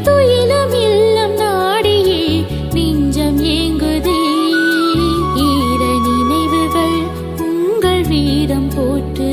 துயிலும் இல்லம் நாடியே நெஞ்சம் ஏங்குதே. ஈர நினைவுகள் உங்கள் வீரம் போற்று.